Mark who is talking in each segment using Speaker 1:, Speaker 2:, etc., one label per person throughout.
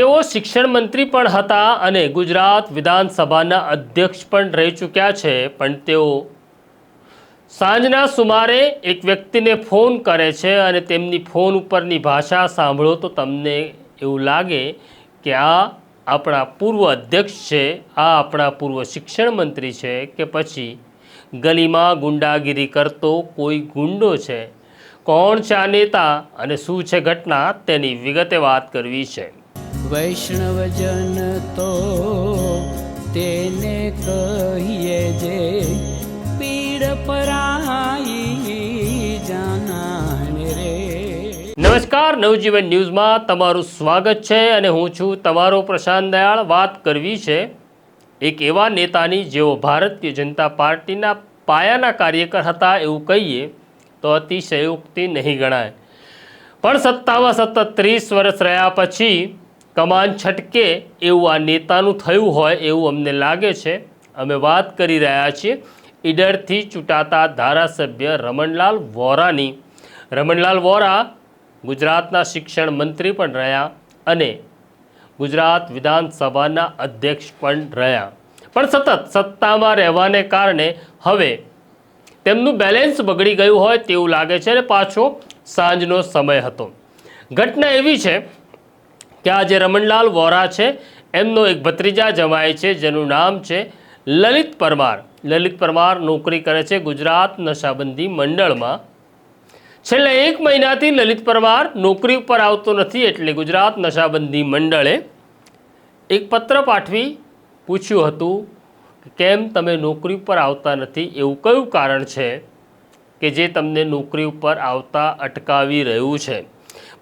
Speaker 1: તેઓ શિક્ષણ મંત્રી પણ હતા અને ગુજરાત વિધાનસભાના અધ્યક્ષ પણ રહી ચૂક્યા છે, પણ તેઓ સાંજના સુમારે એક વ્યક્તિને ફોન કરે છે અને તેમની ફોન ઉપરની ભાષા સાંભળો તો તમને એવું લાગે કે આ આપણા પૂર્વ અધ્યક્ષ છે, આ આપણા પૂર્વ શિક્ષણ મંત્રી છે કે પછી ગલીમાં ગુંડાગીરી કરતો કોઈ ગુંડો છે? કોણ છે આ નેતા અને શું છે ઘટના? તેની વિગતે વાત કરવી છે.
Speaker 2: વૈષ્ણવજન તો તેને કહીએ જે પીડ પરાઈ જાનાને રે.
Speaker 1: નમસ્કાર, નવજીવન ન્યૂઝમાં તમારું સ્વાગત છે અને હું છું તમારો પ્રશાંત દયાળ. વાત કરવી છે એક એવા નેતાની જેઓ ભારતીય જનતા પાર્ટીના પાયાના કાર્યકર હતા એવું કહીએ તો અતિશયોક્તિ નહીં ગણાય. પણ સત્તામાં સતત ત્રીસ વર્ષ રહ્યા પછી કમાન છટકે એવું આ નેતાનું થયું હોય એવું અમને લાગે છે. અમે વાત કરી રહ્યા છીએ ઈડરથી ચૂંટાતા ધારાસભ્ય રમણલાલ વોરાની. રમણલાલ વોરા ગુજરાતના શિક્ષણ મંત્રી પણ રહ્યા અને ગુજરાત વિધાનસભાના અધ્યક્ષ પણ રહ્યા. પણ સતત સત્તામાં રહેવાને કારણે હવે તેમનું બેલેન્સ બગડી ગયું હોય તેવું લાગે છે અને પાછો સાંજનો સમય હતો. ઘટના એવી છે કે આ જે રમણલાલ વોરા છે, એમનો એક ભત્રીજા જમાય છે, જેનું નામ છે લલિત પરમાર. લલિત પરમાર નોકરી કરે છે ગુજરાત નશાબંધી મંડળમાં. છેલ્લા એક મહિનાથી લલિત પરમાર નોકરી ઉપર આવતો નથી એટલે ગુજરાત નશાબંધી મંડળે એક પત્ર પાઠવી પૂછ્યું હતું કેમ તમે નોકરી ઉપર આવતા નથી? એવું કયું કારણ છે કે જે તમને નોકરી ઉપર આવતા અટકાવી રહ્યું છે?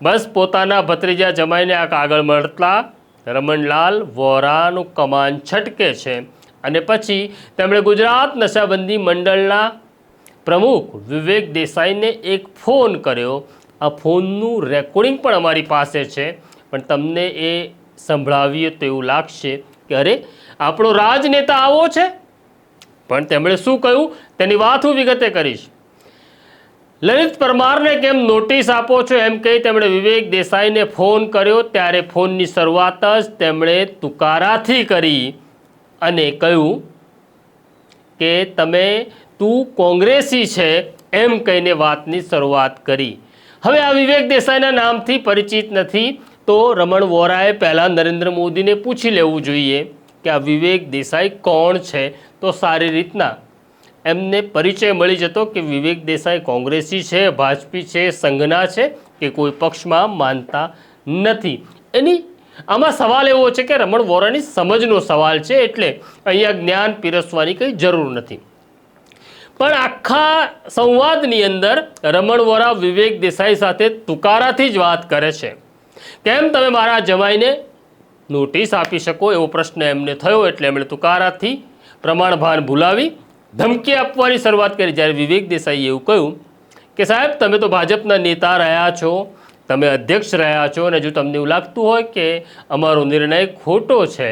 Speaker 1: બસ પોતાના ભત્રીજા જમાઈને આ કાગળ મળતા રમણલાલ વોરાનું કમાન છટકે છે. અને પછી તેમણે ગુજરાત નશાબંધી મંડળના પ્રમુખ વિવેક દેસાઈને એક ફોન કર્યો. આ ફોનનું રેકોર્ડિંગ પણ અમારી પાસે છે. પણ તમને એ સંભળાવીએ તો એવું લાગશે કે અરે, આપણો રાજનેતા આવો છે? પણ તેમણે શું કહ્યું? તેની વાત હું વિગતે કરીશ. લલિત પરમારને કેમ નોટિસ આપો છો? એમ કહી તેમણે વિવેક દેસાઈને ફોન કર્યો. ત્યારે ફોનની શરૂઆત જ તેમણે તુકારાથી કરી અને કહ્યું કે, તમે, તું કોંગ્રેસી છે, એમ કહીને વાતની શરૂઆત કરી. હવે આ વિવેક દેસાઈના નામથી પરિચિત નથી, તો રમણ વોરાએ પહેલાં નરેન્દ્ર મોદીને પૂછી લેવું જોઈએ કે આ વિવેક દેસાઈ કોણ છે? તો સારી રીતના એમને પરિચય મળી જતો કે વિવેક દેસાઈ કોંગ્રેસી છે, ભાજપી છે, સંઘના છે કે કોઈ પક્ષમાં માનતા નથી. એની આમાં સવાલ એવો છે કે રમણ વોરાની સમજનો સવાલ છે એટલે અહીંયા જ્ઞાન પીરસવાની કંઈ જરૂર નથી. પણ આખા સંવાદની અંદર રમણ વોરા વિવેક દેસાઈ સાથે તુકારાથી જ વાત કરે છે. કેમ તમે મારા જમાઈને નોટિસ આપી શકો એવો પ્રશ્ન એમને થયો એટલે એમણે તુકારાથી પ્રમાણભાન ભૂલાવી ધમકી આપવાની શરૂઆત કરી જ્યારે વિવેક દેસાઈએ એવું કહ્યું કે સાહેબ, તમે તો ભાજપના નેતા રહ્યા છો, તમે અધ્યક્ષ રહ્યા છો અને જો તમને એવું લાગતું હોય કે અમારો નિર્ણય ખોટો છે,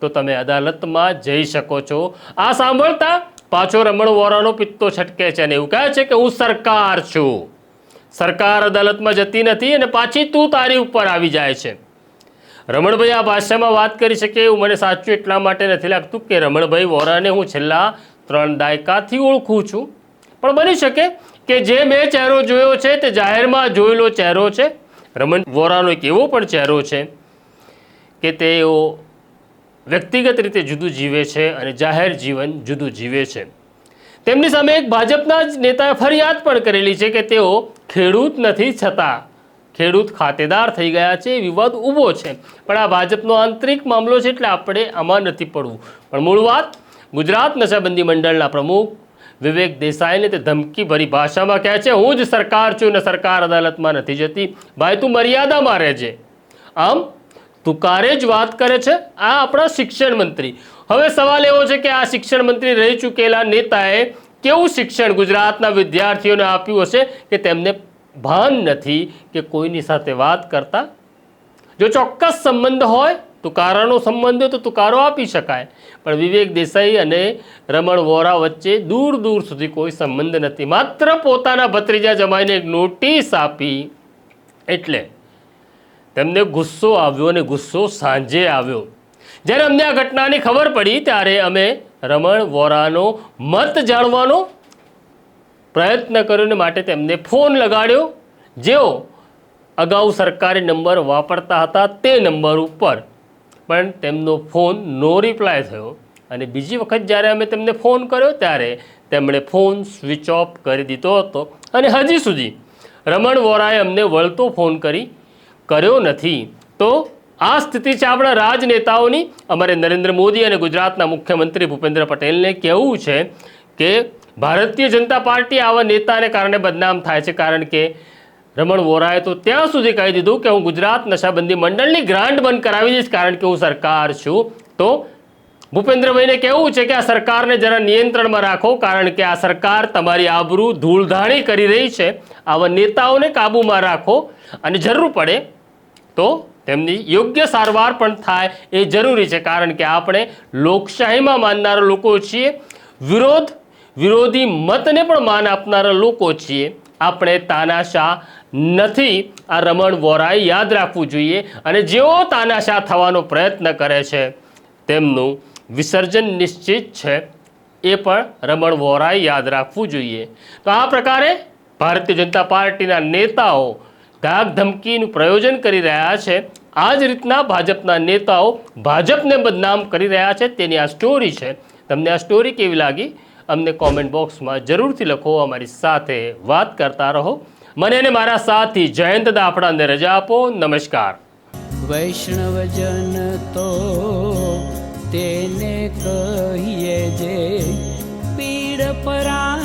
Speaker 1: તો તમે અદાલતમાં જઈ શકો છો. આ સાંભળતા પાછો રમણ વોરાનો પિત્તો છટકે છે અને એવું કહે છે કે હું સરકાર છું. સરકાર અદાલતમાં જતી નથી અને પાછી તું તારી ઉપર આવી જાય છે. રમણભાઈ આ ભાષામાં વાત કરી શકે એવું મને સાચું એટલા માટે નથી લાગતું કે રમણભાઈ વોરાને હું છેલ્લા ત્રણ દાયકાથી ઓળખું છું. પણ બની શકે કે જે મેં ચહેરો જોયો છે તે જાહેરમાં જોયેલો ચહેરો છે. રમણ વોરાનો એક એવો પણ ચહેરો છે કે તેઓ વ્યક્તિગત રીતે જુદું જીવે છે અને જાહેર જીવન જુદું જીવે છે. તેમની સામે એક ભાજપના જ નેતાએ ફરિયાદ પણ કરેલી છે કે તેઓ ખેડૂત નથી છતાં ખેડૂત ખાતેદાર થઈ ગયા છે એ વિવાદ ઊભો છે. પણ આ ભાજપનો આંતરિક મામલો છે એટલે આપણે આમાં નથી પડવું. પણ મૂળ વાત ગુજરાત નશાબંધી મંડળના પ્રમુખ વિવેક દેસાઈને તે ધમકીભરી ભાષામાં કહે છે, હું જ સરકાર છું ને સરકાર અદાલતમાં નથી જતી. ભાઈ, તું મર્યાદામાં રહેજે. આમ તુકારે જ વાત કરે છે? આ આપણા શિક્ષણ મંત્રી. હવે સવાલ એવો છે કે આ શિક્ષણ મંત્રી રહી ચૂકેલા નેતાએ કેવું શિક્ષણ ગુજરાતના વિદ્યાર્થીઓને આપ્યું હશે કે તેમને ભાન નથી કે કોઈની સાથે વાત કરતા? જો ચોક્કસ સંબંધ હોય તુકારાનો સંબંધ હોય તો તુકારો આપી શકાય. પણ વિવેક દેસાઈ અને રમણ વોરા વચ્ચે દૂર દૂર સુધી કોઈ સંબંધ નથી. માત્ર પોતાના ભત્રીજા જમાઈને એક નોટિસ આપી. એટલે તેમને ગુસ્સો આવ્યો અને ગુસ્સો સાંજે આવ્યો. જ્યારે અમને આ ઘટનાની ખબર પડી, ત્યારે અમે રમણ વોરાનો મત જાણવાનો પ્રયત્ન કર્યો ને માટે તેમને ફોન લગાડ્યો. જેઓ અગાઉ સરકારી નંબર વાપરતા હતા તે નંબર ઉપર પણ તેમનો ફોન નો રિપ્લાય થયો અને બીજી વખત જ્યારે અમે તેમને ફોન કર્યો ત્યારે તેમણે ફોન સ્વિચ ઓફ કરી દીધો હતો. અને હજી સુધી રમણ વોરાએ અમને વળતો ફોન કરી, કર્યો નથી. તો આ સ્થિતિ છે આપણા રાજનેતાઓની. અમારે નરેન્દ્ર મોદી અને ગુજરાતના મુખ્યમંત્રી ભૂપેન્દ્ર પટેલને કહેવું છે કે ભારતીય જનતા પાર્ટી આવા નેતાને કારણે બદનામ થાય છે. કારણ કે રમણ વોરાએ તો ત્યાં સુધી કહી દીધું કે હું ગુજરાત નશાબંધી મંડળની ગ્રાન્ટ બંધ કરાવી દઈશ કારણ કે હું સરકાર છું. તો ભૂપેન્દ્રભાઈને કહેવું છે કે આ સરકારને જરા નિયંત્રણમાં રાખો કારણ કે આ સરકાર તમારી આબરૂ ધૂળધાણી કરી રહી છે. આવા નેતાઓને કાબૂમાં રાખો અને જરૂર પડે તો તેમની યોગ્ય સારવાર પણ થાય એ જરૂરી છે કારણ કે આપણે લોકશાહીમાં માનનારા લોકો છીએ. વિરોધ, વિરોધી મતને પણ માન આપનારા લોકો છીએ. આપણે તાનાશા નથી. આ રમણ વોરાએ યાદ રાખવું જોઈએ અને જેઓ તાનાશા થવાનો પ્રયત્ન કરે છે, તેમનું વિસર્જન નિશ્ચિત છે. એ પણ રમણ વોરાએ યાદ રાખવું જોઈએ. તો આ પ્રકારે ભારતીય જનતા પાર્ટીના નેતાઓ ધાક ધમકીનું પ્રયોજન કરી રહ્યા છે. આ જ રીતના ભાજપના નેતાઓ ભાજપને બદનામ કરી રહ્યા છે. તેની આ સ્ટોરી છે. તમને આ સ્ટોરી કેવી લાગી? અમને કોમેન્ટ બોક્સમાં જરૂરથી લખો, અમારી સાથે વાત કરતા રહો. મને અને મારા સાથી જયંત દાફડાને રજા આપો. નમસ્કાર.
Speaker 2: વૈષ્ણવજન તો તેને કહીએ જે પીડ પરા